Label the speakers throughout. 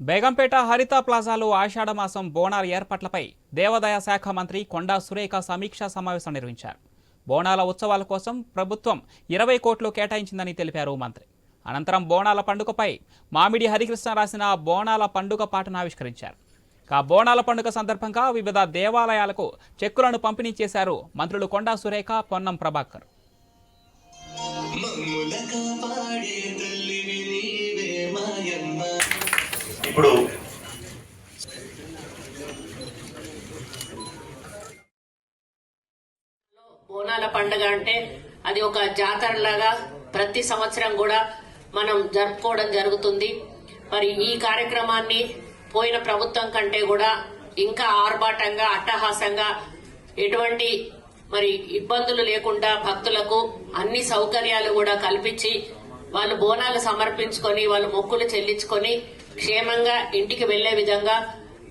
Speaker 1: బేగంపేట హరిత ప్లాజాలో ఆషాఢమాసం బోనాల ఏర్పాట్లపై దేవాదాయ శాఖ మంత్రి కొండా సురేఖ సమీక్షా సమావేశం నిర్వహించారు. బోనాల ఉత్సవాల కోసం ప్రభుత్వం ఇరవై కోట్లు కేటాయించిందని తెలిపారు మంత్రి. అనంతరం బోనాల పండుగపై మామిడి హరికృష్ణ రాసిన బోనాల పండుగ పాటను ఆవిష్కరించారు. ఇక బోనాల పండుగ సందర్భంగా వివిధ దేవాలయాలకు చెక్కులను పంపిణీ చేశారు మంత్రులు కొండా సురేఖ పొన్నం ప్రభాకర్.
Speaker 2: ఇప్పుడు
Speaker 3: బోనాల పండుగ అంటే అది ఒక జాతరలాగా ప్రతి సంవత్సరం కూడా మనం జరుపుకోవడం జరుగుతుంది. మరి ఈ కార్యక్రమాన్ని పోయిన ప్రభుత్వం కంటే కూడా ఇంకా ఆర్భాటంగా అట్టహాసంగా ఎటువంటి మరి ఇబ్బందులు లేకుండా భక్తులకు అన్ని సౌకర్యాలు కూడా కల్పించి వాళ్ళు బోనాలు సమర్పించుకొని వాళ్ళు మొక్కులు చెల్లించుకొని క్షేమంగా ఇంటికి వెళ్ళే విధంగా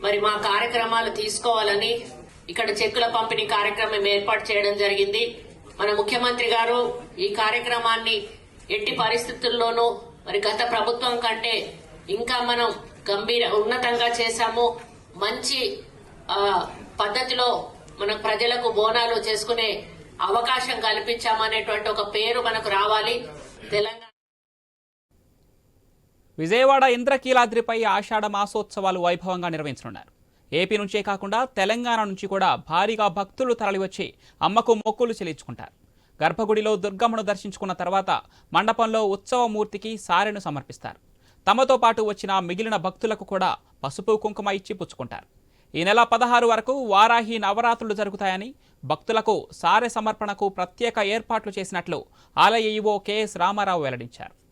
Speaker 3: మరి మా కార్యక్రమాలు తీసుకోవాలని ఇక్కడ చెక్కుల పంపిణీ కార్యక్రమం ఏర్పాటు చేయడం జరిగింది. మన ముఖ్యమంత్రి గారు ఈ కార్యక్రమాన్ని ఎట్టి పరిస్థితుల్లోనూ మరి గత ప్రభుత్వం కంటే ఇంకా మనం గంభీర ఉన్నతంగా చేశాము. మంచి పద్ధతిలో మన ప్రజలకు బోనాలు చేసుకునే అవకాశం కల్పించామనేటువంటి ఒక పేరు మనకు రావాలి. తెలంగాణ
Speaker 1: విజయవాడ ఇంద్రకీలాద్రిపై ఆషాఢ మాసోత్సవాలు వైభవంగా నిర్వహించనున్నారు. ఏపీ నుంచే కాకుండా తెలంగాణ నుంచి కూడా భారీగా భక్తులు తరలివచ్చి అమ్మకు మొక్కులు చెల్లించుకుంటారు. గర్భగుడిలో దుర్గమ్మను దర్శించుకున్న తర్వాత మండపంలో ఉత్సవమూర్తికి సారెను సమర్పిస్తారు. తమతో పాటు వచ్చిన మిగిలిన భక్తులకు కూడా పసుపు కుంకుమ ఇచ్చి పుచ్చుకుంటారు. ఈ నెల పదహారు వరకు వారాహి నవరాత్రులు జరుగుతాయని భక్తులకు సారె సమర్పణకు ప్రత్యేక ఏర్పాట్లు చేసినట్లు ఆలయ ఈవో కెఎస్ రామారావు వెల్లడించారు.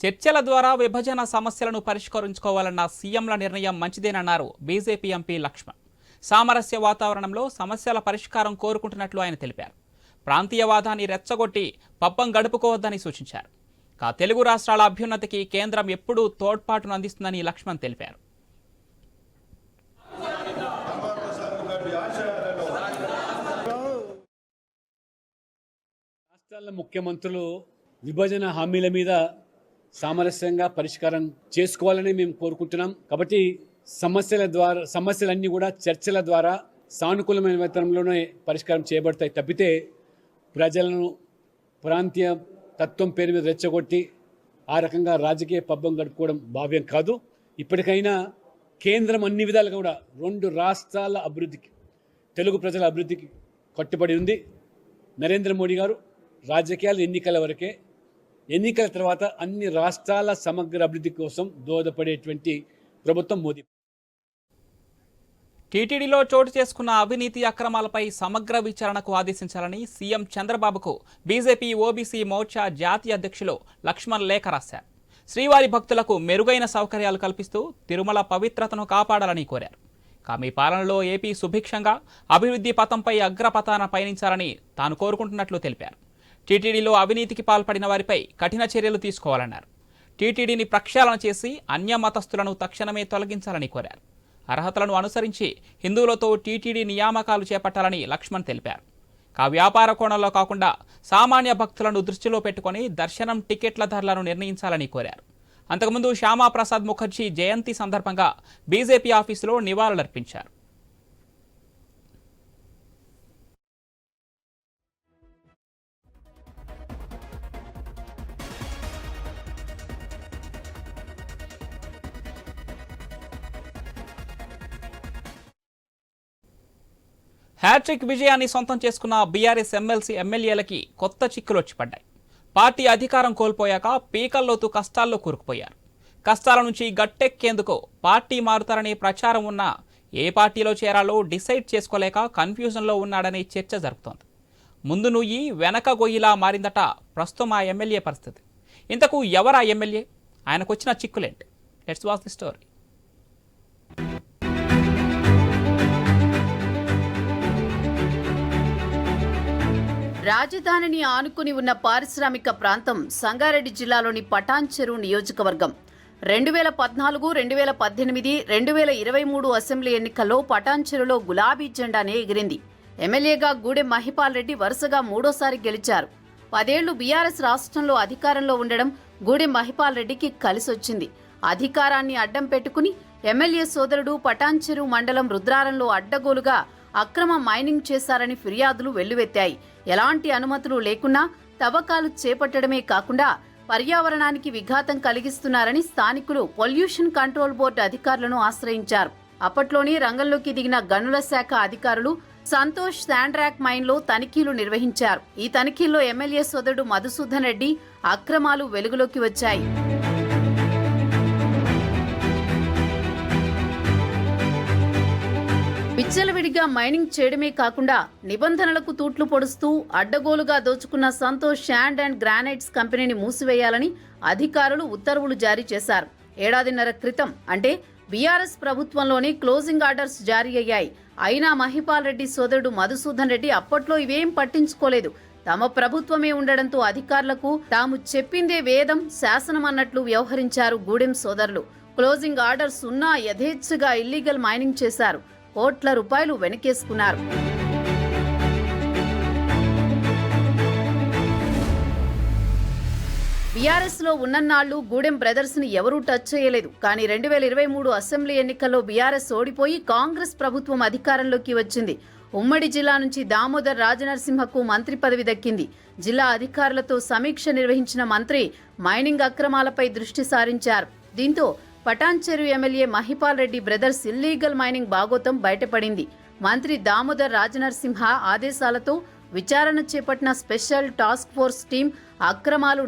Speaker 1: చర్చల ద్వారా విభజన సమస్యలను పరిష్కరించుకోవాలన్న సీఎంల నిర్ణయం మంచిదేనన్నారు బీజేపీ ఎంపీ లక్ష్మణ్. సామరస్య వాతావరణంలో సమస్యల పరిష్కారం కోరుకుంటున్నట్లు ఆయన తెలిపారు. ప్రాంతీయవాదాన్ని రెచ్చగొట్టి పబ్బం గడుపుకోవద్దని సూచించారు. కా తెలుగు రాష్ట్రాల అభ్యున్నతికి కేంద్రం ఎప్పుడూ తోడ్పాటును అందిస్తుందని లక్ష్మణ్ తెలిపారు.
Speaker 4: రాష్ట్రాల ముఖ్యమంత్రులు విభజన హామీల మీద సామరస్యంగా పరిష్కారం చేసుకోవాలని మేము కోరుకుంటున్నాం. కాబట్టి సమస్యల ద్వారా సమస్యలన్నీ కూడా చర్చల ద్వారా సానుకూలమైన విధానంలోనే పరిష్కారం చేయబడతాయి తప్పితే ప్రజలను ప్రాంతీయ తత్వం పేరు మీద రెచ్చగొట్టి ఆ రకంగా రాజకీయ పబ్బం గడుపుకోవడం భావ్యం కాదు. ఇప్పటికైనా కేంద్రం అన్ని విధాలుగా కూడా రెండు రాష్ట్రాల అభివృద్ధికి తెలుగు ప్రజల అభివృద్ధికి కట్టుబడి ఉంది. నరేంద్ర మోడీ గారు రాజకీయాలు ఎన్నికల వరకే ఎన్నికల తర్వాత అన్ని రాష్ట్రాల సమగ్ర అభివృద్ధి కోసం దోహదపడేటువంటి ప్రభుత్వం మోదీ.
Speaker 1: టీటీడీలో చోటు చేసుకున్న అవినీతి అక్రమాలపై సమగ్ర విచారణకు ఆదేశించాలని సీఎం చంద్రబాబుకు బీజేపీ ఓబీసీ మోర్చా జాతీయ అధ్యక్షులు లక్ష్మణ్ లేఖ రాశారు. శ్రీవారి భక్తులకు మెరుగైన సౌకర్యాలు కల్పిస్తూ తిరుమల పవిత్రతను కాపాడాలని కోరారు. కామి పాలనలో ఏపీ సుభిక్షంగా అభివృద్ధి పథంపై అగ్రపథాన పయనించాలని తాను కోరుకుంటున్నట్లు తెలిపారు. టీటీడీలో అవినీతికి పాల్పడిన వారిపై కఠిన చర్యలు తీసుకోవాలన్నారు. టీటీడీని ప్రక్షాళన చేసి అన్య మతస్థులను తక్షణమే తొలగించాలని కోరారు. అర్హతలను అనుసరించి హిందువులతో టీటీడీ నియామకాలు చేపట్టాలని లక్ష్మణ్ తెలిపారు. కా వ్యాపార కోణంలో కాకుండా సామాన్య భక్తులను దృష్టిలో పెట్టుకొని దర్శనం టికెట్ల ధరలను నిర్ణయించాలని కోరారు. అంతకుముందు శ్యామాప్రసాద్ ముఖర్జీ జయంతి సందర్భంగా బీజేపీ ఆఫీసులో నివాళులర్పించారు. హ్యాట్రిక్ విజయాన్ని సొంతం చేసుకున్న బీఆర్ఎస్ ఎమ్మెల్సీ ఎమ్మెల్యేలకి కొత్త చిక్కులు వచ్చి పడ్డాయి పార్టీ అధికారం కోల్పోయాక పీకల్లోతు కష్టాల్లో కూరుకుపోయారు. కష్టాల నుంచి గట్టెక్కేందుకు పార్టీ మారుతారనే ప్రచారం ఉన్నా ఏ పార్టీలో చేరాలో డిసైడ్ చేసుకోలేక కన్ఫ్యూజన్లో ఉన్నాడనే చర్చ జరుగుతోంది ముందు నుయ్యి వెనక గొయ్యిలా మారిందట ప్రస్తుతం ఆ ఎమ్మెల్యే పరిస్థితి. ఇంతకు ఎవరా ఎమ్మెల్యే? ఆయనకు వచ్చిన చిక్కులేంటి? లెట్స్ వాచ్ ది స్టోరీ
Speaker 2: రాజధానిని ఆనుకుని ఉన్న పారిశ్రామిక ప్రాంతం సంగారెడ్డి జిల్లాలోని పటాన్చెరు నియోజకవర్గం. రెండు వేల పద్నాలుగు రెండు వేల పద్దెనిమిది రెండు వేల ఇరవై మూడు అసెంబ్లీ ఎన్నికల్లో పటాన్చెరులో గులాబీ జెండానే ఎగిరింది. ఎమ్మెల్యేగా గూడెం మహిపాల్ రెడ్డి వరుసగా మూడోసారి గెలిచారు. పదేళ్ళు బీఆర్ఎస్ రాష్ట్రంలో అధికారంలో ఉండడం గూడెం మహిపాల్ రెడ్డికి కలిసొచ్చింది. అధికారాన్ని అడ్డం పెట్టుకుని ఎమ్మెల్యే సోదరుడు పటాన్చెరు మండలం రుద్రారంలో అడ్డగోలుగా అక్రమ మైనింగ్ చేశారని ఫిర్యాదులు వెల్లువెత్తాయి. ఎలాంటి అనుమతులు లేకున్నా తవ్వకాలు చేపట్టడమే కాకుండా పర్యావరణానికి విఘాతం కలిగిస్తున్నారని స్థానికులు పొల్యూషన్ కంట్రోల్ బోర్డు అధికారులను ఆశ్రయించారు. అప్పట్లోనే రంగంలోకి దిగిన గనుల శాఖ అధికారులు సంతోష్ శాండ్రాక్ మైన్లో తనిఖీలు నిర్వహించారు. ఈ తనిఖీల్లో ఎమ్మెల్యే సోదరుడు మధుసూదన్ రెడ్డి అక్రమాలు వెలుగులోకి వచ్చాయి. విచ్చలవిడిగా మైనింగ్ చేయడమే కాకుండా నిబంధనలకు తూట్లు పొడుస్తూ అడ్డగోలుగా దోచుకున్న సంతోష్ శాండ్ అండ్ గ్రానైట్స్ కంపెనీని మూసివేయాలని అధికారులు ఉత్తర్వులు జారీ చేశారు. ఏడాదిన్నర క్రితం అంటే బీఆర్ఎస్ ప్రభుత్వంలోనే క్లోజింగ్ ఆర్డర్స్ జారీ అయ్యాయి. అయినా మహిపాల్ రెడ్డి సోదరుడు మధుసూదన్ రెడ్డి అప్పట్లో ఇవేం పట్టించుకోలేదు. తమ ప్రభుత్వమే ఉండడంతో అధికారులకు తాము చెప్పిందే వేదం శాసనం అన్నట్లు వ్యవహరించారు గూడెం సోదరులు. క్లోజింగ్ ఆర్డర్స్ ఉన్నా యథేచ్ఛగా ఇల్లీగల్ మైనింగ్ చేశారు. కోట్ల రూపాయలు వెనకేసుకున్నారు. బీఆర్ఎస్లో ఉన్నన్నాళ్ళు గూడెం బ్రదర్స్ని ఎవరూ టచ్ చేయలేదు. కానీ రెండు వేల ఇరవై మూడు అసెంబ్లీ ఎన్నికల్లో బీఆర్ఎస్ ఓడిపోయి కాంగ్రెస్ ప్రభుత్వం అధికారంలోకి వచ్చింది. ఉమ్మడి జిల్లా నుంచి దామోదర్ రాజనరసింహకు మంత్రి పదవి దక్కింది. జిల్లా అధికారులతో సమీక్ష నిర్వహించిన మంత్రి మైనింగ్ అక్రమాలపై దృష్టి సారించారు. దీంతో Patancheru MLA Mahipal Reddy brothers illegal mining బాగోతం బయటపడింది. మంత్రి దామోదర్ రాజనరసింహ ఆదేశాలతో విచారణ చేపట్టిన స్పెషల్ టాస్క్ ఫోర్స్ టీం అక్రమాలు